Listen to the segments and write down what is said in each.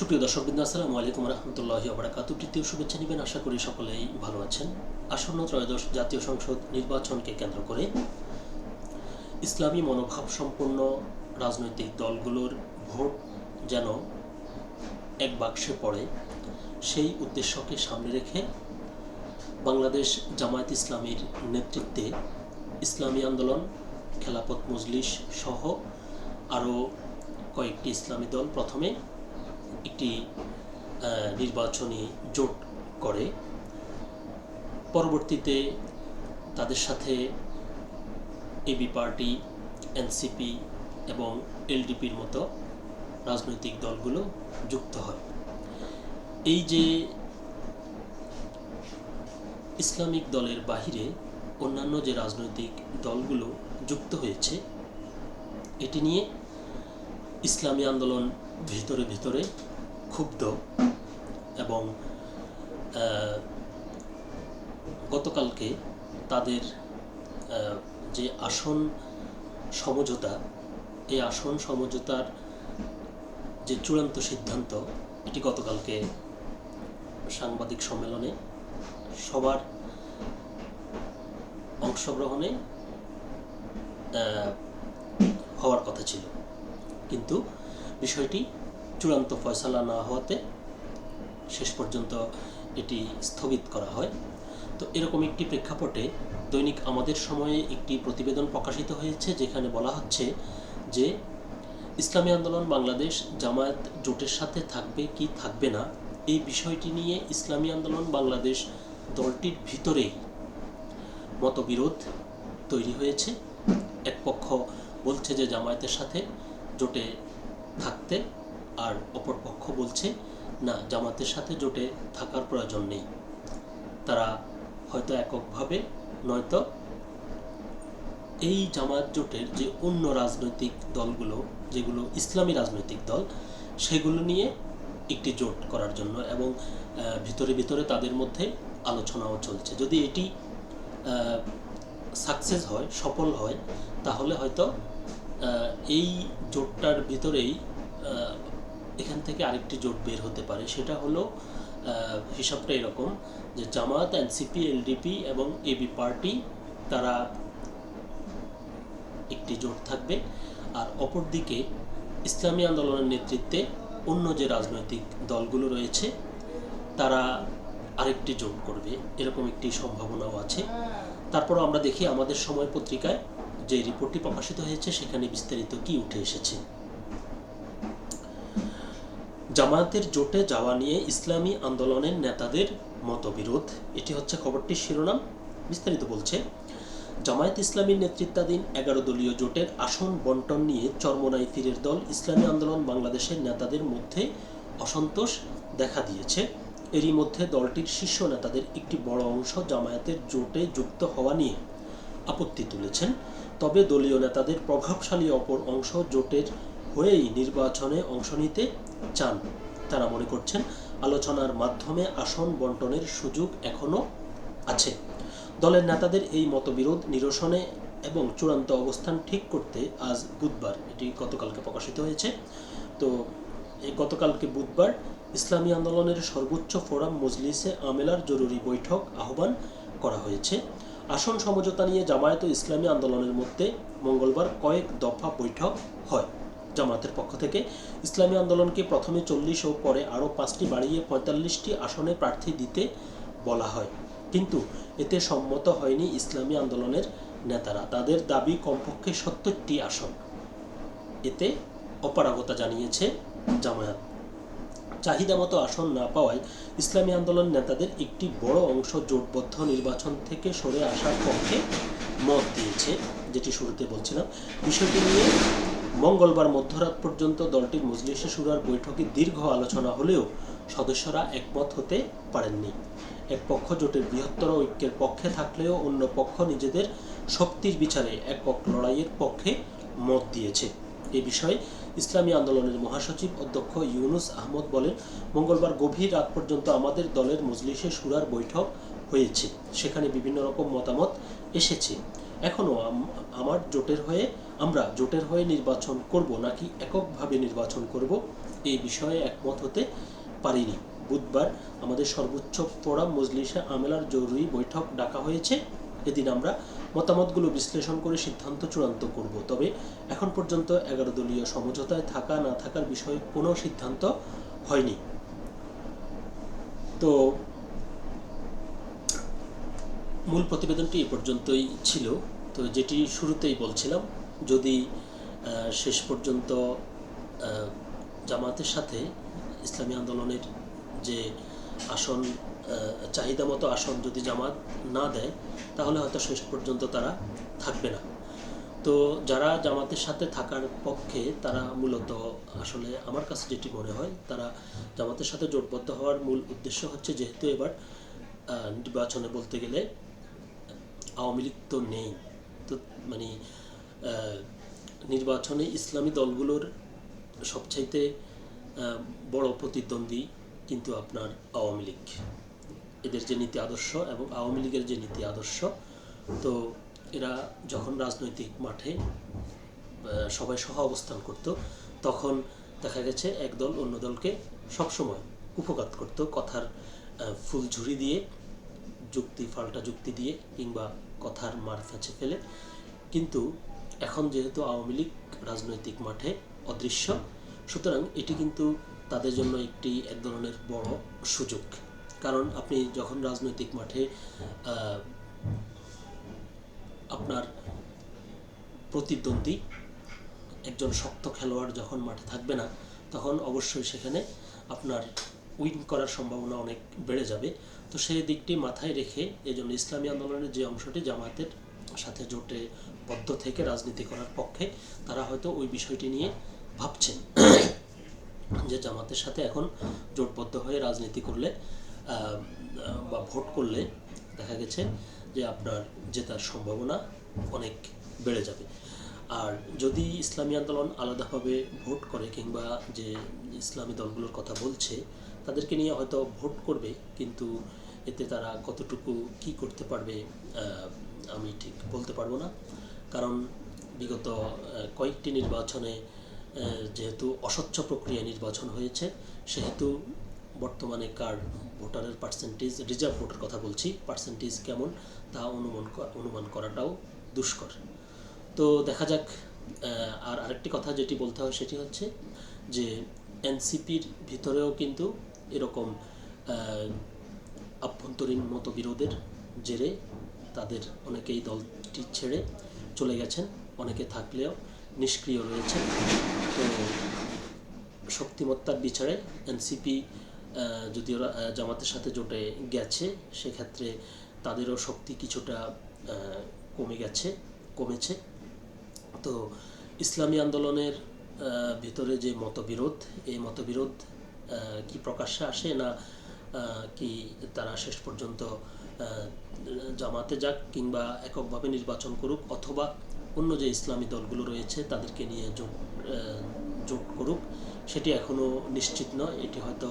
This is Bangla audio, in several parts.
সুপ্রিয় দর্শকবৃন্দ, আসসালামু আলাইকুম রহমতুল্লাহি আবরাকাত তৃতীয় শুভেচ্ছা নেবেন, আশা করি সকলেই ভালো আছেন। আসন্ন ত্রয়োদশ জাতীয় সংসদ নির্বাচনকে কেন্দ্র করে ইসলামী মনোভাব সম্পন্ন রাজনৈতিক দলগুলোর ভোট যেন এক বাক্সে পড়ে, সেই উদ্দেশ্যকে সামনে রেখে বাংলাদেশ জামায়াত ইসলামীর নেতৃত্বে ইসলামী আন্দোলন খেলাপথ মজলিস সহ আরও কয়েকটি ইসলামী দল প্রথমে একটি নির্বাচনী জোট করে। পরবর্তীতে তাদের সাথে এবি পার্টি এনসিপি এবং এলডিপির মতো রাজনৈতিক দলগুলো যুক্ত হয়। এই যে ইসলামিক দলের বাহিরে অন্যান্য যে রাজনৈতিক দলগুলো যুক্ত হয়েছে, এটি নিয়ে ইসলামী আন্দোলন ভিতরে ভিতরে ক্ষুব্ধ এবং গতকালকে তাদের যে আসন সমঝোতা, এই আসন সমঝোতার যে চূড়ান্ত সিদ্ধান্ত, এটি গতকালকে সাংবাদিক সম্মেলনে সবার অংশগ্রহণে হওয়ার কথা ছিল। কিন্তু বিষয়টি চূড়ান্ত ফয়সালা না হওয়াতে শেষ পর্যন্ত এটি স্থগিত করা হয়। তো এরকম একটি প্রেক্ষাপটে দৈনিক আমাদের সময়ে একটি প্রতিবেদন প্রকাশিত হয়েছে যেখানে বলা হচ্ছে যে, ইসলামী আন্দোলন বাংলাদেশ জামায়াত জোটের সাথে থাকবে কি থাকবে না, এই বিষয়টি নিয়ে ইসলামী আন্দোলন বাংলাদেশ দলটির ভিতরেই মতবিরোধ তৈরি হয়েছে। এক পক্ষ বলছে যে, জামায়াতের সাথে জোটে থাকতে আর অপর পক্ষ বলছে, না, জামাতের সাথে জোটে থাকার প্রয়োজন নেই। তারা হয়তো এককভাবে, নয়তো এই জামাত জোটের যে অন্য রাজনৈতিক দলগুলো, যেগুলো ইসলামী রাজনৈতিক দল, সেগুলো নিয়ে একটি জোট করার জন্য এবং ভিতরে ভিতরে তাদের মধ্যে আলোচনাও চলছে। যদি এটি সাকসেস হয়, সফল হয়, তাহলে হয়তো এই জোটটার ভিতরেই এখান থেকে আরেকটি জোট বের হতে পারে। সেটা হলো হিসাবটা এরকম যে জামাত এনসিপি, এলডিপি এবং এবি পার্টি, তারা একটি জোট থাকবে। আর অপরদিকে ইসলামী আন্দোলনের নেতৃত্বে অন্য যে রাজনৈতিক দলগুলো রয়েছে, তারা আরেকটি জোট করবে। এরকম একটি সম্ভাবনাও আছে। তারপরও আমরা দেখি আমাদের সময় পত্রিকায় যে রিপোর্টটি প্রকাশিত হয়েছে, সেখানে বিস্তারিত কি উঠে এসেছে? জামায়াতের জোটে যাওয়া নিয়ে ইসলামী আন্দোলনের নেতাদের মতবিরোধ। এটি হচ্ছে খবরটির শিরোনাম। বিস্তারিত বলছে, জামায়াত ইসলামীর নেতৃত্বাধীন এগারো দলীয় জোটের আসন বন্টন নিয়ে চরমনাই ফিরের দল ইসলামী আন্দোলন বাংলাদেশের নেতাদের মধ্যে অসন্তোষ দেখা দিয়েছে। এরই মধ্যে দলটির শীর্ষ নেতাদের একটি বড় অংশ জামায়াতের জোটে যুক্ত হওয়া নিয়ে আপত্তি তুলেছেন। তবে দলীয় নেতাদের প্রভাবশালী অপর অংশ জোটের হয়েই নির্বাচনে অংশ নিতে চান। তারা মনে করছেন, আলোচনার মাধ্যমে আসন বন্টনের সুযোগ এখনও আছে। দলের নেতাদের এই মতবিরোধ, নিরসনে এবং চূড়ান্ত অবস্থান ঠিক করতে আজ বুধবার, এটি গতকালকে প্রকাশিত হয়েছে। তো গতকালকে বুধবার ইসলামী আন্দোলনের সর্বোচ্চ ফোরাম মজলিসে আমেলার জরুরি বৈঠক আহ্বান করা হয়েছে। আসন সমঝোতা নিয়ে জামায়াত ইসলামী আন্দোলনের মধ্যে মঙ্গলবার কয়েক দফা বৈঠক হয়। জামায়াতের পক্ষ থেকে ইসলামী আন্দোলনকে প্রথমে চল্লিশ ও পরে আরও পাঁচটি বাড়িয়ে পঁয়তাল্লিশটি আসনে প্রার্থী দিতে বলা হয়। কিন্তু এতে সম্মত হয়নি ইসলামী আন্দোলনের নেতারা। তাদের দাবি কমপক্ষে সত্তরটি আসন। এতে অপারগতা জানিয়েছে জামায়াত। চাহিদা মতো আসন না পাওয়ায় ইসলামী আন্দোলন নেতাদের একটি বড় অংশ জোটবদ্ধ নির্বাচন থেকে সরে আসার পক্ষে মত দিয়েছে, যেটি শুরুতে বলছিলাম। বিষয়টি নিয়ে মঙ্গলবার মধ্যরাত পর্যন্ত দলটির মজলিসে সুরার বৈঠকে দীর্ঘ আলোচনা হলেও সদস্যরা একমত হতে পারেননি। এক পক্ষ জোটের বৃহত্তর ঐক্যের পক্ষে থাকলেও অন্য পক্ষ নিজেদের শক্তির বিচারে একক লড়াইয়ের পক্ষে মত দিয়েছে। এ বিষয়ে ইসলামী আন্দোলনের মহাসচিব অধ্যক্ষ ইউনুস আহমদ বলেন, মঙ্গলবার গভীর রাত পর্যন্ত আমাদের দলের মজলিসে সুরার বৈঠক হয়েছে। সেখানে বিভিন্ন রকম মতামত এসেছে। এখনও আমার জোটের হয়ে, আমরা জোটের হয়ে নির্বাচন করব নাকি এককভাবে নির্বাচন করব এই বিষয়ে একমত হতে পারিনি। বুধবার আমাদের সর্বোচ্চ ফোরাম মজলিসে আমেলার জরুরি বৈঠক ডাকা হয়েছে। এদিন আমরা মতামতগুলো বিশ্লেষণ করে সিদ্ধান্ত চূড়ান্ত করব। তবে এখন পর্যন্ত এগারো দলীয় সমঝোতায় থাকা, না থাকার বিষয়ে কোনো সিদ্ধান্ত হয়নি। তো মূল প্রতিবেদনটি এ পর্যন্তই ছিল। তো যেটি শুরুতেই বলছিলাম, যদি শেষ পর্যন্ত জামাতের সাথে ইসলামী আন্দোলনের যে আসন চাহিদা মতো আসন যদি জামাত না দেয়, তাহলে হয়তো শেষ পর্যন্ত তারা থাকবে না। তো যারা জামাতের সাথে থাকার পক্ষে, তারা মূলত আসলে আমার কাছে যেটি মনে হয়, তারা জামাতের সাথে জোটবদ্ধ হওয়ার মূল উদ্দেশ্য হচ্ছে যেহেতু এবার নির্বাচনে বলতে গেলে আওয়ামী লীগ তো নেই। তো মানে নির্বাচনে ইসলামী দলগুলোর সবচাইতে বড় প্রতিদ্বন্দ্বী কিন্তু আপনার আওয়ামী লীগ। এদের যে নীতি আদর্শ এবং আওয়ামী লীগের যে নীতি আদর্শ, তো এরা যখন রাজনৈতিক মাঠে সবাই সহ অবস্থান করত, তখন দেখা গেছে এক দল অন্য দলকে সবসময় উপকাত করত, কথার ফুল ফুলঝুরি দিয়ে, যুক্তি, ফাল্টা যুক্তি দিয়ে কিংবা কথার মার ফেঁচে ফেলে। কিন্তু এখন যেহেতু আওয়ামী লীগ রাজনৈতিক মাঠে অদৃশ্য, সুতরাং এটি কিন্তু তাদের জন্য একটি এক ধরনের বড় সুযোগ। কারণ আপনি যখন রাজনৈতিক মাঠে আপনার প্রতিদ্বন্দ্বী, একজন শক্ত খেলোয়াড় যখন মাঠে থাকবে না, তখন অবশ্যই সেখানে আপনার উইন করার সম্ভাবনা অনেক বেড়ে যাবে। তো সেই দিকটি মাথায় রেখে এই জন্য ইসলামী আন্দোলনের যে অংশটি জামায়াতের সাথে জোটে বদ্ধ থেকে রাজনীতি করার পক্ষে, তারা হয়তো ওই বিষয়টি নিয়ে ভাবছেন যে জামাতের সাথে এখন জোটবদ্ধ হয়ে রাজনীতি করলে বা ভোট করলে দেখা গেছে যে আপনার জেতার সম্ভাবনা অনেক বেড়ে যাবে। আর যদি ইসলামী আন্দোলন আলাদাভাবে ভোট করে কিংবা যে ইসলামী দলগুলোর কথা বলছে, তাদেরকে নিয়ে হয়তো ভোট করবে, কিন্তু এতে তারা কতটুকু কি করতে পারবে আমি ঠিক বলতে পারব না। কারণ বিগত কয়েকটি নির্বাচনে যেহেতু অস্বচ্ছ প্রক্রিয়া নির্বাচন হয়েছে, সেহেতু বর্তমানে কার ভোটারের পার্সেন্টেজ রিজার্ভ ভোটের কথা বলছি পার্সেন্টেজ কেমন তা অনুমান অনুমান করাটাও দুষ্কর। তো দেখা যাক আর আরেকটি কথা যেটি বলতে হয় সেটি হচ্ছে যে এনসিপির ভিতরেও কিন্তু এরকম আভ্যন্তরীণ মতবিরোধের জেরে তাদের অনেকেই দলটি ছেড়ে চলে গেছেন, অনেকে থাকলেও নিষ্ক্রিয় রয়েছেন। তো শক্তিমত্তার বিচারে এনসিপি যদিও রা- আহ, জামাতের সাথে জোটে গেছে সেক্ষেত্রে তাদেরও শক্তি কিছুটা কমে গেছে কমেছে। তো ইসলামী আন্দোলনের ভিতরে যে মতবিরোধ এই মতবিরোধ কি প্রকাশ্যে আসে না কি তারা শেষ পর্যন্ত জামাতে যাক কিংবা এককভাবে নির্বাচন করুক অথবা অন্য যে ইসলামী দলগুলো রয়েছে তাদেরকে নিয়ে আহ, জোট করুক সেটি এখনও নিশ্চিত নয়। এটি হয়তো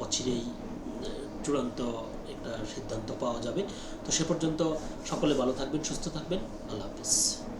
অচিরেই চূড়ান্ত একটা সিদ্ধান্ত পাওয়া যাবে। তো সে পর্যন্ত সকলে ভালো থাকবেন, সুস্থ থাকবেন। আল্লাহ হাফিজ।